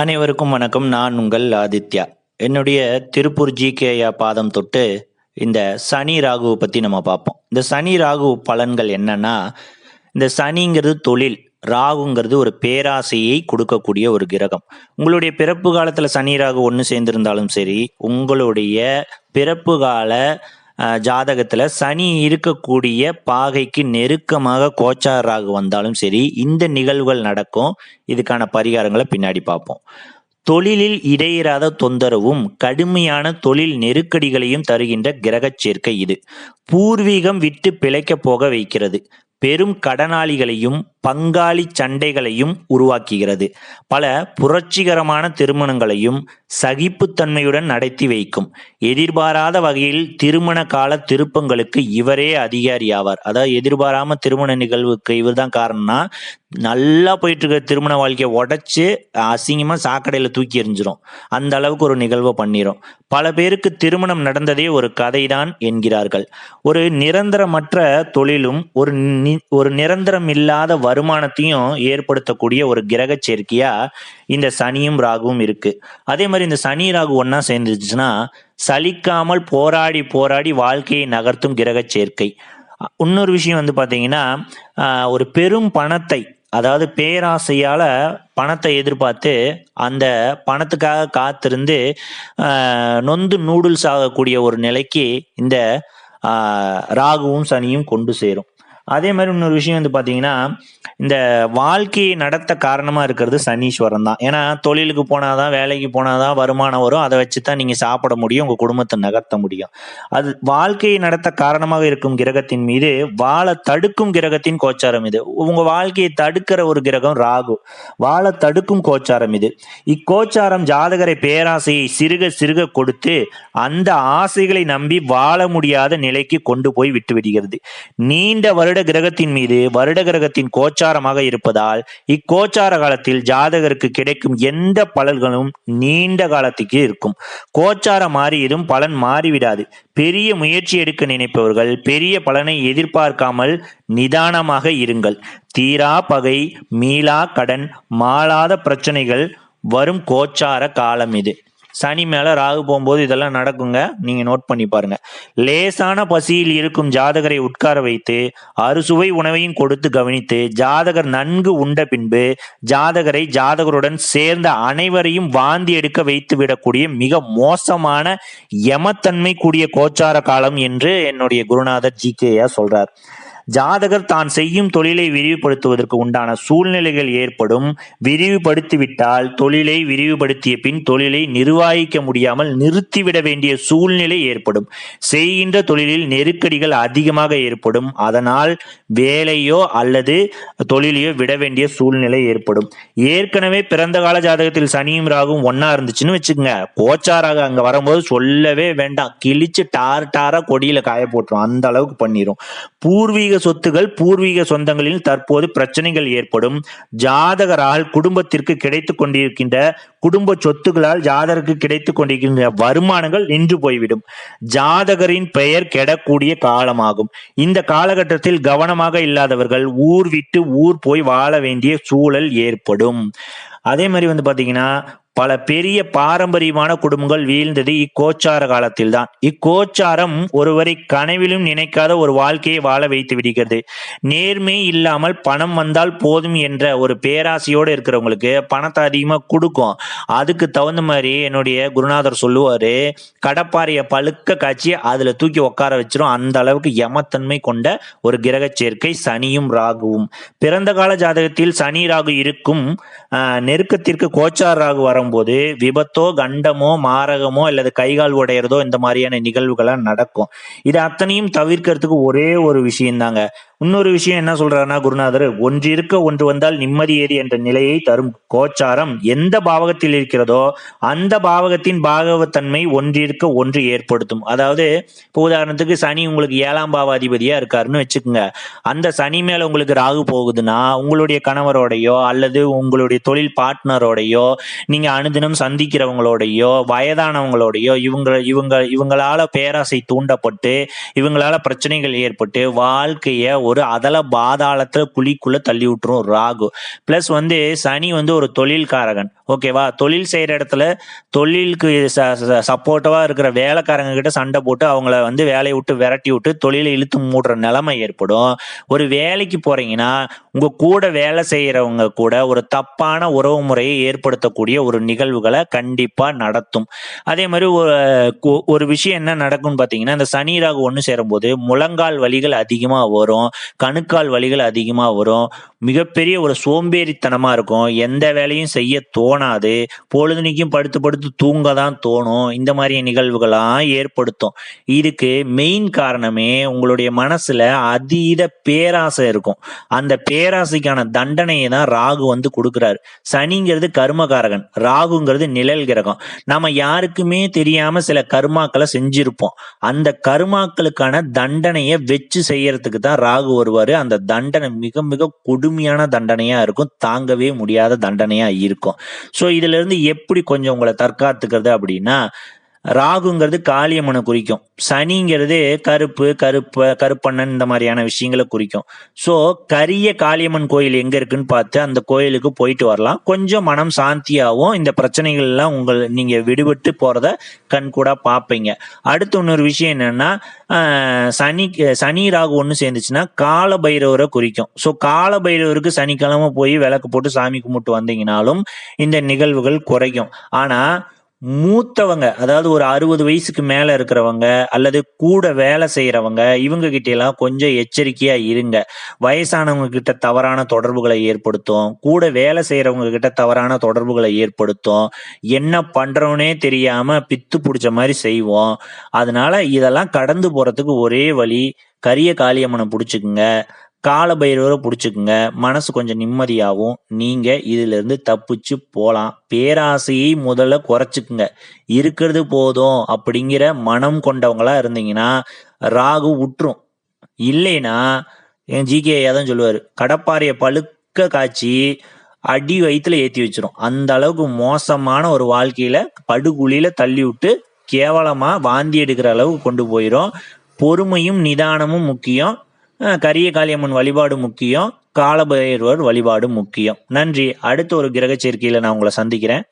அனைவருக்கும் வணக்கம். நான் உங்கள் ஆதித்யா. என்னுடைய திருப்பூர் ஜிகேயா பாதம் தொட்டு இந்த சனி ராகுவை பற்றி நம்ம பார்ப்போம். இந்த சனி ராகு பலன்கள் என்னன்னா இந்த சனிங்கிறது தொழில் ராகுங்கிறது ஒரு பேராசையை கொடுக்கக்கூடிய ஒரு கிரகம். உங்களுடைய பிறப்பு காலத்தில் சனி ராகு ஒன்று சேர்ந்திருந்தாலும் சரி உங்களுடைய பிறப்பு கால ஜாதகத்தில் சனி இருக்கக்கூடிய பாகைக்கு நெருக்கமாக கோச்சார ராகு வந்தாலும் சரி இந்த நிகழ்வுகள் நடக்கும். இதுக்கான பரிகாரங்களை பின்னாடி பார்ப்போம். தொழிலில் இடையிறாத தொந்தரவும் கடுமையான தொழில் நெருக்கடிகளையும் தருகின்ற கிரகச் சேர்க்கை இது. பூர்வீகம் விட்டு பிழைக்கப் போக வைக்கிறது. பெரும் கடனாளிகளையும் பங்காளி சண்டைகளையும் உருவாக்குகிறது. பல புரட்சிகரமான திருமணங்களையும் சகிப்புத்தன்மையுடன் நடத்தி வைக்கும். எதிர்பாராத வகையில் திருமண கால திருப்பங்களுக்கு இவரே அதிகாரி ஆவார் அதாவது எதிர்பாராம திருமண நிகழ்வுக்கு இவர்தான் காரணம்னா நல்லா போயிட்டு இருக்க திருமண வாழ்க்கையை உடைச்சு அசிங்கமா சாக்கடையில தூக்கி எறிஞ்சிரும். அந்த அளவுக்கு ஒரு நிகழ்வை பண்ணிரும். பல பேருக்கு திருமணம் நடந்ததே ஒரு கதைதான் என்கிறார்கள். ஒரு நிரந்தரமற்ற தொழிலும் ஒரு நி- ஒரு நிரந்தரம் இல்லாத வருமானத்தையும் ஏற்படுத்தக்கூடிய ஒரு கிரக சேர்க்கையா இந்த சனியும் ராகுவும் இருக்கு. அதே மாதிரி இந்த சனி ராகு ஒன்னா சேர்ந்துச்சுன்னா சலிக்காமல் போராடி போராடி வாழ்க்கையை நகர்த்தும் கிரக சேர்க்கை. இன்னொரு விஷயம் வந்து பார்த்தீங்கன்னா ஒரு பெரும் பணத்தை அதாவது பேராசையால பணத்தை எதிர்பார்த்து அந்த பணத்துக்காக காத்திருந்து ஆஹ், நொந்து நூடுல்ஸ் ஆகக்கூடிய ஒரு நிலைக்கு இந்த ஆஹ், ராகுவும் சனியும் கொண்டு சேரும். அதே மாதிரி இன்னொரு விஷயம் வந்து பாத்தீங்கன்னா இந்த வாழ்க்கையை நடத்த காரணமா இருக்கிறது சனீஸ்வரன் தான். ஏன்னா தொழிலுக்கு போனாதான் வேலைக்கு போனாதான் வருமானம் வரும். அதை வச்சு தான் நீங்க சாப்பிட முடியும் உங்க குடும்பத்தை நகர்த்த முடியும். அது வாழ்க்கையை நடத்த காரணமாக இருக்கும் கிரகத்தின் மீது வாழ தடுக்கும் கிரகத்தின் கோச்சாரம் இது. உங்க வாழ்க்கையை தடுக்கிற ஒரு கிரகம் ராகு. வாழ தடுக்கும் கோச்சாரம் இது. இக்கோச்சாரம் ஜாதகரை பேராசையை சிறுக சிறுக கொடுத்து அந்த ஆசைகளை நம்பி வாழ முடியாத நிலைக்கு கொண்டு போய் விட்டு விடுகிறது. நீண்ட வருட கிரகத்தின் மீது வருட கிரகத்தின் கோச்சாரமாக இருப்பதால் இக்கோச்சார காலத்தில் ஜாதகருக்கு கிடைக்கும் எந்த பலன்களும் நீண்ட காலத்துக்கு இருக்கும். கோச்சாரம் மாறியதும் பலன் மாறிவிடாது. பெரிய முயற்சி எடுக்க நினைப்பவர்கள் பெரிய பலனை எதிர்பார்க்காமல் நிதானமாக இருங்கள். தீரா பகை மீளா கடன் மாளாத பிரச்சனைகள் வரும் கோச்சார காலம் இது. சனி மேல ராகு போகும்போது இதெல்லாம் நடக்குங்க. நீங்க நோட் பண்ணி பாருங்க. லேசான பசியில் இருக்கும் ஜாதகரை உட்கார வைத்து அறுசுவை உணவையும் கொடுத்து கவனித்து ஜாதகர் நன்கு உண்ட பின்பு ஜாதகரை ஜாதகருடன் சேர்ந்த அனைவரையும் வாந்தி எடுக்க வைத்து விடக்கூடிய மிக மோசமான யமத்தன்மை கூடிய கோச்சார காலம் என்று என்னுடைய குருநாதர் ஜி கே சொல்றார். ஜாதகர் தான் செய்யும் தொழிலை விரிவுபடுத்துவதற்கு உண்டான சூழ்நிலைகள் ஏற்படும். விரிவுபடுத்திவிட்டால் தொழிலை விரிவுபடுத்திய பின் தொழிலை நிர்வாகிக்க முடியாமல் நிறுத்திவிட வேண்டிய சூழ்நிலை ஏற்படும். செய்கின்ற தொழிலில் நெருக்கடிகள் அதிகமாக ஏற்படும். அதனால் வேலையோ அல்லது தொழிலையோ விட வேண்டிய சூழ்நிலை ஏற்படும். ஏற்கனவே பிறந்த கால ஜாதகத்தில் சனியும் ராகும் ஒன்னா இருந்துச்சுன்னு வச்சுக்கோங்க. கோச்சாராக அங்க வரும்போது சொல்லவே வேண்டாம். கிழிச்சு டார் டாரா கொடியில காய போட்டுரும். அந்த அளவுக்கு பண்ணிரும். பூர்வீக சொத்துகள் பூர்வீக சொந்தங்களில் தற்போது பிரச்சனைகள் ஏற்படும். ஜாதகரால் குடும்பத்திற்கு கிடைத்துக் கொண்டிருக்கின்ற குடும்ப சொத்துகளால் ஜாதகருக்கு கிடைத்துக் கொண்டிருக்கின்ற வருமானங்கள் நின்று போய்விடும். ஜாதகரின் பெயர் கெடக்கூடிய காலமாகும். இந்த காலகட்டத்தில் கவனமாக இல்லாதவர்கள் ஊர் விட்டு ஊர் போய் வாழ வேண்டிய சூழல் ஏற்படும். அதே மாதிரி வந்து பாத்தீங்கன்னா பல பெரிய பாரம்பரியமான குடும்பங்கள் வீழ்ந்தது இக்கோச்சார காலத்தில் தான் இக்கோச்சாரம் ஒருவரை கனவிலும் நினைக்காத ஒரு வாழ்க்கையை வாழ வைத்து விடுகிறது. நேர்மை இல்லாமல் பணம் வந்தால் போதும் என்ற ஒரு பேராசையோடு இருக்கிறவங்களுக்கு பணத்தை அதிகமாக கொடுக்கும். அதுக்கு தகுந்த மாதிரி என்னுடைய குருநாதர் சொல்லுவார் கடப்பாறையை பழுக்க காய்ச்சி அதில் தூக்கி உட்கார வச்சிரும். அந்த அளவுக்கு யமத்தன்மை கொண்ட ஒரு கிரக சேர்க்கை சனியும் ராகுவும். பிறந்த கால ஜாதகத்தில் சனி ராகு இருக்கும் நெருக்கத்திற்கு கோச்சார் ராகு வரும் வரும்போது விபத்தோ கண்டமோ மாரகமோ அல்லது கைகால் உடையறதோ இந்த மாதிரியான நிகழ்வுகள்லாம் நடக்கும். இது அத்தனையும் தவிர்க்கிறதுக்கு ஒரே ஒரு விஷயம் தாங்க இன்னொரு விஷயம் என்ன சொல்றாருன்னா குருநாதர் ஒன்று இருக்க ஒன்று வந்தால் நிம்மதி ஏறி என்ற நிலையை தரும் கோச்சாரம் எந்த பாவகத்தில் இருக்கிறதோ அந்த பாவகத்தின் பாகவத்தன்மை ஒன்றிருக்க ஒன்று ஏற்படுத்தும். அதாவது இப்போ உதாரணத்துக்கு சனி உங்களுக்கு ஏழாம் பாவாதிபதியா இருக்காருன்னு வச்சுக்கோங்க. அந்த சனி மேல உங்களுக்கு ராகு போகுதுன்னா உங்களுடைய கணவரோடையோ அல்லது உங்களுடைய தொழில் பார்ட்னரோடையோ நீங்க அனுதினம் சந்திக்கிறவங்களோடையோ வயதானவங்களோடையோ இவங்க இவங்க இவங்களால பேராசை தூண்டப்பட்டு இவங்களால பிரச்சனைகள் ஏற்பட்டு வாழ்க்கைய ஒரு அதல பாதாளத்துல குழிக்குள்ள தள்ளி விட்டுரும் ராகு. பிளஸ் வந்து சனி வந்து ஒரு தொழில்காரகன். ஓகேவா தொழில் செய்யற இடத்துல தொழிலுக்கு சப்போர்ட்டவா இருக்கிற வேலைக்காரங்க கிட்ட சண்டை போட்டு அவங்கள வந்து வேலையை விட்டு விரட்டி விட்டு தொழிலை இழுத்து மூடுற நிலைமை ஏற்படும். ஒரு வேலைக்கு போறீங்கன்னா உங்க கூட வேலை செய்யறவங்க கூட ஒரு தப்பான உறவு முறையை ஏற்படுத்தக்கூடிய ஒரு நிகழ்வுகளை கண்டிப்பா நடத்தும். அதே மாதிரி ஒரு விஷயம் என்ன நடக்கும்னு பாத்தீங்கன்னா இந்த சனி ராகு ஒன்று சேரும்போது முழங்கால் வலிகள் அதிகமா வரும் கணுக்கால் வலிகள் அதிகமா வரும் மிகப்பெரிய ஒரு சோம்பேறித்தனமா இருக்கும் எந்த வேலையும் செய்ய தோணாது பொழுதுனிக்கும் படுத்து படுத்து தூங்க தான் தோணும் இந்த மாதிரி நிகழ்வுகளாம் ஏற்படுத்தும். இதுக்கு மெயின் காரணமே உங்களுடைய மனசுல அதீத பேராசை இருக்கும். அந்த பேராசைக்கான தண்டனையை தான் ராகு வந்து கொடுக்குறாரு. சனிங்கிறது கர்மகாரகன். ராகுங்கிறது நிழல் கிரகம். நம்ம யாருக்குமே தெரியாம சில கர்மாக்களை செஞ்சிருப்போம். அந்த கர்மாக்களுக்கான தண்டனையை வச்சு செய்யறதுக்கு தான் ராகு வருவாரு. அந்த தண்டனை மிக மிக கொடுமையான தண்டனையா இருக்கும். தாங்கவே முடியாத தண்டனையா இருக்கும். ஸோ இதுல இருந்து எப்படி கொஞ்சம் உங்களை தற்காத்துக்கிறது அப்படின்னா ராகுங்கிறது காளியம்மனை குறிக்கும். சனிங்கிறது கருப்பு கருப்பு கருப்பண்ணன் இந்த மாதிரியான விஷயங்களை குறிக்கும். ஸோ கரிய காளியம்மன் கோயில் எங்க இருக்குன்னு பார்த்து அந்த கோயிலுக்கு போயிட்டு வரலாம். கொஞ்சம் மனம் சாந்தியாகவும் இந்த பிரச்சனைகள் எல்லாம் உங்கள் நீங்க விடுபட்டு போறத கண் கூட பார்ப்பீங்க. அடுத்து இன்னொரு விஷயம் என்னன்னா சனி சனி ராகு ஒன்று சேர்ந்துச்சுன்னா கால பைரவரை குறிக்கும். ஸோ கால பைரவருக்கு சனிக்கிழமை போய் விளக்கு போட்டு சாமி கும்பிட்டு வந்தீங்கனாலும் இந்த நிகழ்வுகள் குறையும். ஆனா மூத்தவங்க அதாவது ஒரு அறுபது வயசுக்கு மேல இருக்கிறவங்க அல்லது கூட வேலை செய்யறவங்க இவங்க கிட்ட எல்லாம் கொஞ்சம் எச்சரிக்கையா இருங்க. வயசானவங்க கிட்ட தவறான தொடர்புகளை ஏற்படுத்தும். கூட வேலை செய்யறவங்க கிட்ட தவறான தொடர்புகளை ஏற்படுத்தும். என்ன பண்றோனே தெரியாம பித்து பிடிச்ச மாதிரி செய்வோம். அதனால இதெல்லாம் கடந்து போறதுக்கு ஒரே வழி கரிய காளியம்மனை பிடிச்சிக்குங்க. கால பைரவரை பிடிச்சிக்குங்க. மனசு கொஞ்சம் நிம்மதியாகவும் நீங்கள் இதிலிருந்து தப்பிச்சு போகலாம் பேராசையை முதல்ல குறைச்சிக்குங்க. இருக்கிறது போதும் அப்படிங்கிற மனம் கொண்டவங்களா இருந்தீங்கன்னா ராகு உற்றும். இல்லைன்னா என் ஜிகே தான் சொல்லுவார் கடப்பாறையை பழுக்க காய்ச்சி அடி வயிற்றுல ஏற்றி வச்சிரும். அந்த அளவுக்கு மோசமான ஒரு வாழ்க்கையில படுகுழியில தள்ளி விட்டு கேவலமா வாந்தி எடுக்கிற அளவுக்கு கொண்டு போயிடும் பொறுமையும் நிதானமும் முக்கியம். கரிய காளியம்மன் வழிபாடு முக்கியம். காலபைரவர் வழிபாடு முக்கியம். நன்றி. அடுத்த ஒரு கிரக சேர்க்கையில நான் உங்களை சந்திக்கிறேன்.